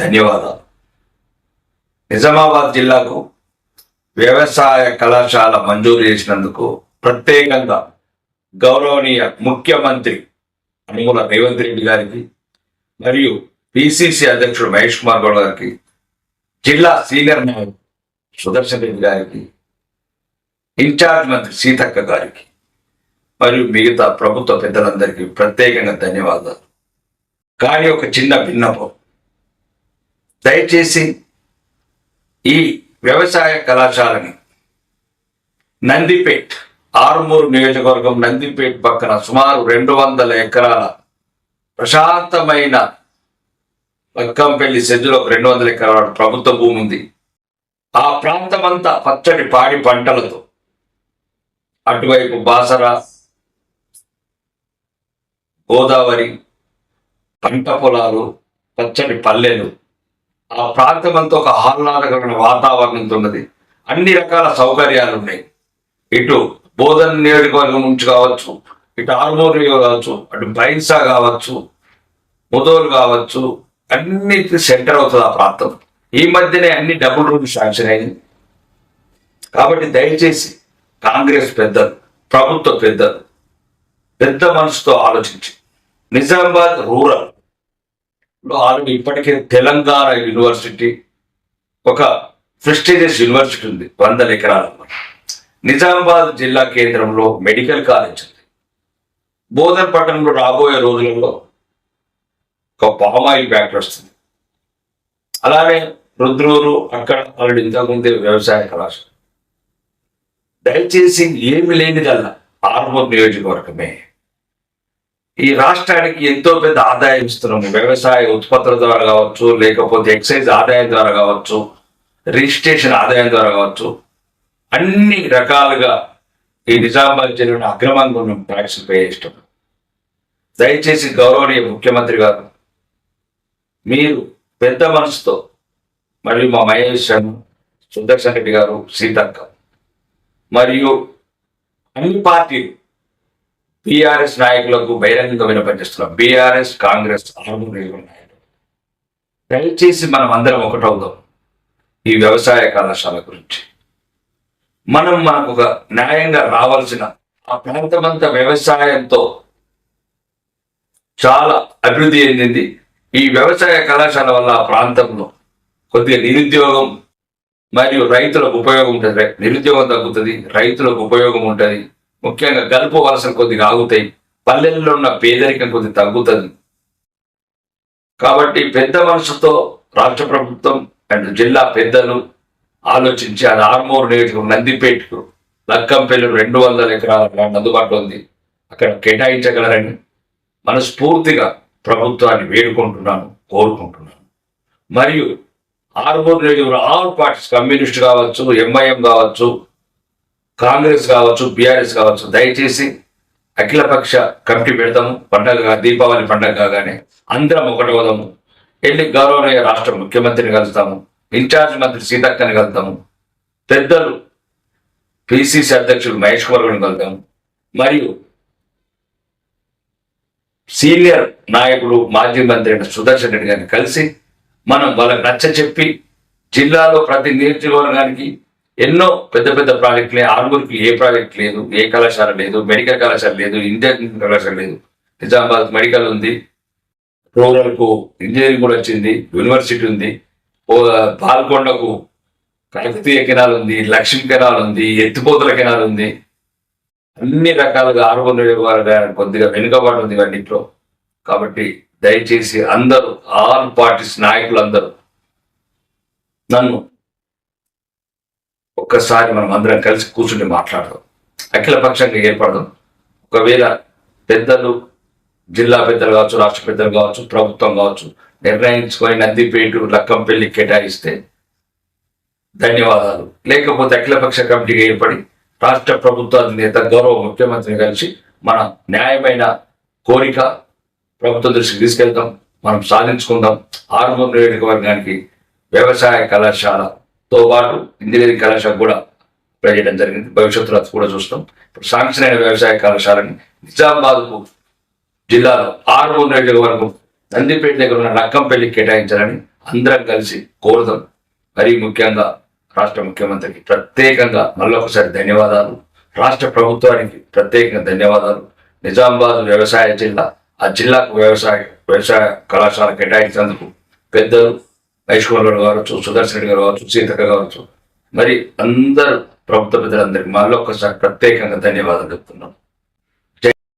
ధన్యవాదాలు. నిజామాబాద్ జిల్లాకు వ్యవసాయ కళాశాల మంజూరు చేసినందుకు ప్రత్యేకంగా గౌరవనీయ ముఖ్యమంత్రి అనుమూల రేవంత్ రెడ్డి గారికి మరియు పిసిసి అధ్యక్షుడు మహేష్ కుమార్ గౌడ్ గారికి జిల్లా సీనియర్ నాయకుడు సుదర్శన్ రెడ్డి గారికి ఇన్ఛార్జ్ మంత్రి సీతక్క గారికి మరియు మిగతా ప్రభుత్వ పెద్దలందరికీ ప్రత్యేకంగా ధన్యవాదాలు. కానీ ఒక చిన్న భిన్నపం దయచేసి ఈ వ్యవసాయ కళాశాలని నందిపేట్ ఆరుమూరు నియోజకవర్గం నందిపేట్ పక్కన సుమారు రెండు వందల ఎకరాల ప్రశాంతమైన లక్కంపల్లి సెజ్జులో రెండు వందల ఎకరాల ప్రభుత్వ భూమి ఉంది. ఆ ప్రాంతమంతా పచ్చడి పాడి పంటలతో అటువైపు బాసర గోదావరి పంట పొలాలు పచ్చడి పల్లెలు ఆ ప్రాంతం అంతా ఒక ఆహ్లాదకరమైన వాతావరణంతో ఉన్నది. అన్ని రకాల సౌకర్యాలు ఉన్నాయి. ఇటు బోధన నియోజకవర్గం నుంచి కావచ్చు ఇటు ఆర్మూర్ కావచ్చు అటు బైన్సా కావచ్చు ముదోలు కావచ్చు అన్నిటి సెంటర్ అవుతుంది ఆ ప్రాంతం. ఈ మధ్యనే అన్ని డబుల్ రూమ్ శాంక్షన్ అయింది. కాబట్టి దయచేసి కాంగ్రెస్ పెద్దలు ప్రభుత్వ పెద్దలు పెద్ద మనసుతో ఆలోచించి. నిజామాబాద్ రూరల్ లో ఇప్పటికే తెలంగాణ యూనివర్సిటీ ఒక ప్రెస్టీజియస్ యూనివర్సిటీ ఉంది వందల ఎకరాల నిజామాబాద్ జిల్లా కేంద్రంలో మెడికల్ కాలేజ్ ఉంది. బోధన్ పట్టణంలో రాబోయే రోజులలో ఒక పామాయిల్ ఫ్యాక్టరీ వస్తుంది. అలానే రుద్రూరు అక్కడ ఆల్రెడీ ఇంతకుముందే వ్యవసాయ కళాశాల. దయచేసి ఏమి లేనిదల్లా ఆర్మూర్ నియోజకవర్గమే. ఈ రాష్ట్రానికి ఎంతో పెద్ద ఆదాయం ఇస్తున్నాము. వ్యవసాయ ఉత్పత్తుల ద్వారా కావచ్చు లేకపోతే ఎక్సైజ్ ఆదాయం ద్వారా కావచ్చు రిజిస్ట్రేషన్ ఆదాయం ద్వారా కావచ్చు అన్ని రకాలుగా ఈ నిజామాబాద్ జిల్లాను అగ్రమంగా ఉన్న ట్యాక్స్ పే చేస్తాం దయచేసి గౌరవనీయ ముఖ్యమంత్రి గారు మీరు పెద్ద మనసుతో మరియు మా మహేష్ సుదర్శన్ రెడ్డి గారు సీతక్క మరియు అన్ని పార్టీలు బీఆర్ఎస్ నాయకులకు బహిరంగంగా వినపనిస్తున్నాం బీఆర్ఎస్ కాంగ్రెస్ నాయకులు. దయచేసి మనం అందరం ఒకటవుదాం ఈ వ్యవసాయ కళాశాల గురించి. మనం మనకు ఒక న్యాయంగా రావాల్సిన ఆ ప్రాంతమంతా వ్యవసాయంతో చాలా అభివృద్ధి చెందింది. ఈ వ్యవసాయ కళాశాల వల్ల ఆ ప్రాంతంలో కొద్దిగా నిరుద్యోగం మరియు రైతులకు ఉపయోగం ఉంటుంది. నిరుద్యోగం తగ్గుతుంది రైతులకు ఉపయోగం ఉంటుంది. ముఖ్యంగా గల్పు వలసలు కొద్దిగా ఆగుతాయి. పల్లెల్లో ఉన్న పేదరికం కొద్దిగా తగ్గుతుంది. కాబట్టి పెద్ద మనసుతో రాష్ట్ర ప్రభుత్వం అండ్ జిల్లా పెద్దలు ఆలోచించి అది ఆర్మూర్ నియోజకవర్గం నందిపేటకు లక్కంపల్లి రెండు వందల ఎకరాల ల్యాండ్ అందుబాటులో ఉంది. అక్కడ కేటాయించగలరని మనస్ఫూర్తిగా ప్రభుత్వాన్ని వేడుకుంటున్నాను కోరుకుంటున్నాను. మరియు ఆర్మూర్ నియోజకవర్గం ఆల్ పార్టీస్ కమ్యూనిస్ట్ కావచ్చు ఎంఐఎం కావచ్చు కాంగ్రెస్ కావచ్చు బీఆర్ఎస్ కావచ్చు దయచేసి అఖిలపక్ష కమిటీ పెడతాము. పండగ దీపావళి పండగ కాగానే అందరం ఒకటవదాము వెళ్ళి గౌరవనీయ రాష్ట్ర ముఖ్యమంత్రిని కలుస్తాము. ఇన్ఛార్జ్ మంత్రి సీతక్కని కలుతాము పెద్దలు పిసిసి అధ్యక్షుడు మహేష్ కుమార్ గారిని కలుద్దాము. మరియు సీనియర్ నాయకుడు మాజీ మంత్రి అయిన సుదర్శన్ రెడ్డి గారిని కలిసి మనం వాళ్ళకి నచ్చ చెప్పి జిల్లాలో ప్రతి నియోజకవర్గానికి ఎన్నో పెద్ద పెద్ద ప్రాజెక్టులు ఆరుగురికి ఏ ప్రాజెక్ట్ లేదు ఏ కళాశాల లేదు మెడికల్ కళాశాల లేదు ఇంజనీరింగ్ కళాశాల లేదు. నిజామాబాద్ మెడికల్ ఉంది రూరల్కు ఇంజనీరింగ్ కూడా వచ్చింది యూనివర్సిటీ ఉంది పాల్కొండకు కాకతీయ కెనాల్ ఉంది లక్ష్మీ కెనాల్ ఉంది ఎత్తిపోతల కెనాల్ ఉంది. అన్ని రకాలుగా ఆరుగురు కొద్దిగా వెనుకబాటు ఉంది అన్నింటిలో కాబట్టి దయచేసి అందరూ ఆల్ పార్టీస్ నాయకులు అందరూ నన్ను ఒక్కసారి మనం అందరం కలిసి కూర్చుని మాట్లాడదాం. అఖిలపక్షంగా ఏర్పడదాం. ఒకవేళ పెద్దలు జిల్లా పెద్దలు కావచ్చు రాష్ట్ర పెద్దలు కావచ్చు ప్రభుత్వం కావచ్చు నిర్ణయించుకొని నందిపేట లక్కంపల్లి కేటాయిస్తే ధన్యవాదాలు. లేకపోతే అఖిలపక్ష కమిటీగా ఏర్పడి రాష్ట్ర ప్రభుత్వ నేత గౌరవ ముఖ్యమంత్రిని కలిసి మన న్యాయమైన కోరిక ప్రభుత్వం దృష్టికి తీసుకెళ్తాం. మనం సాధించుకుందాం. ఆర్మూర్ నియోజకవర్గానికి వ్యవసాయ కళాశాల తో పాటు ఇంజనీరింగ్ కళాశాల కూడా చేయడం జరిగింది. భవిష్యత్తులో అది కూడా చూస్తాం. ఇప్పుడు శాంక్షన్ అయిన వ్యవసాయ కళాశాలని నిజామాబాద్కు జిల్లాలో ఆర్మూర్ నియోజకవర్గం నందిపేట దగ్గర ఉన్న నక్కంపల్లి కేటాయించాలని అందరం కలిసి కోరుదాం మరీ ముఖ్యంగా రాష్ట్ర ముఖ్యమంత్రికి ప్రత్యేకంగా మళ్ళొకసారి ధన్యవాదాలు. రాష్ట్ర ప్రభుత్వానికి ప్రత్యేకంగా ధన్యవాదాలు. నిజామాబాద్ వ్యవసాయ జిల్లా ఆ జిల్లాకు వ్యవసాయ వ్యవసాయ కళాశాల కేటాయించినందుకు పెద్దలు వైష్ణవులు కావచ్చు సుదర్శన్ రెడ్డి గారు కావచ్చు సీతక్క కావచ్చు. మరి అందరు ప్రభుత్వ పెద్దలందరికీ ఒక్కసారి ప్రత్యేకంగా ధన్యవాదాలు చెప్తున్నాం.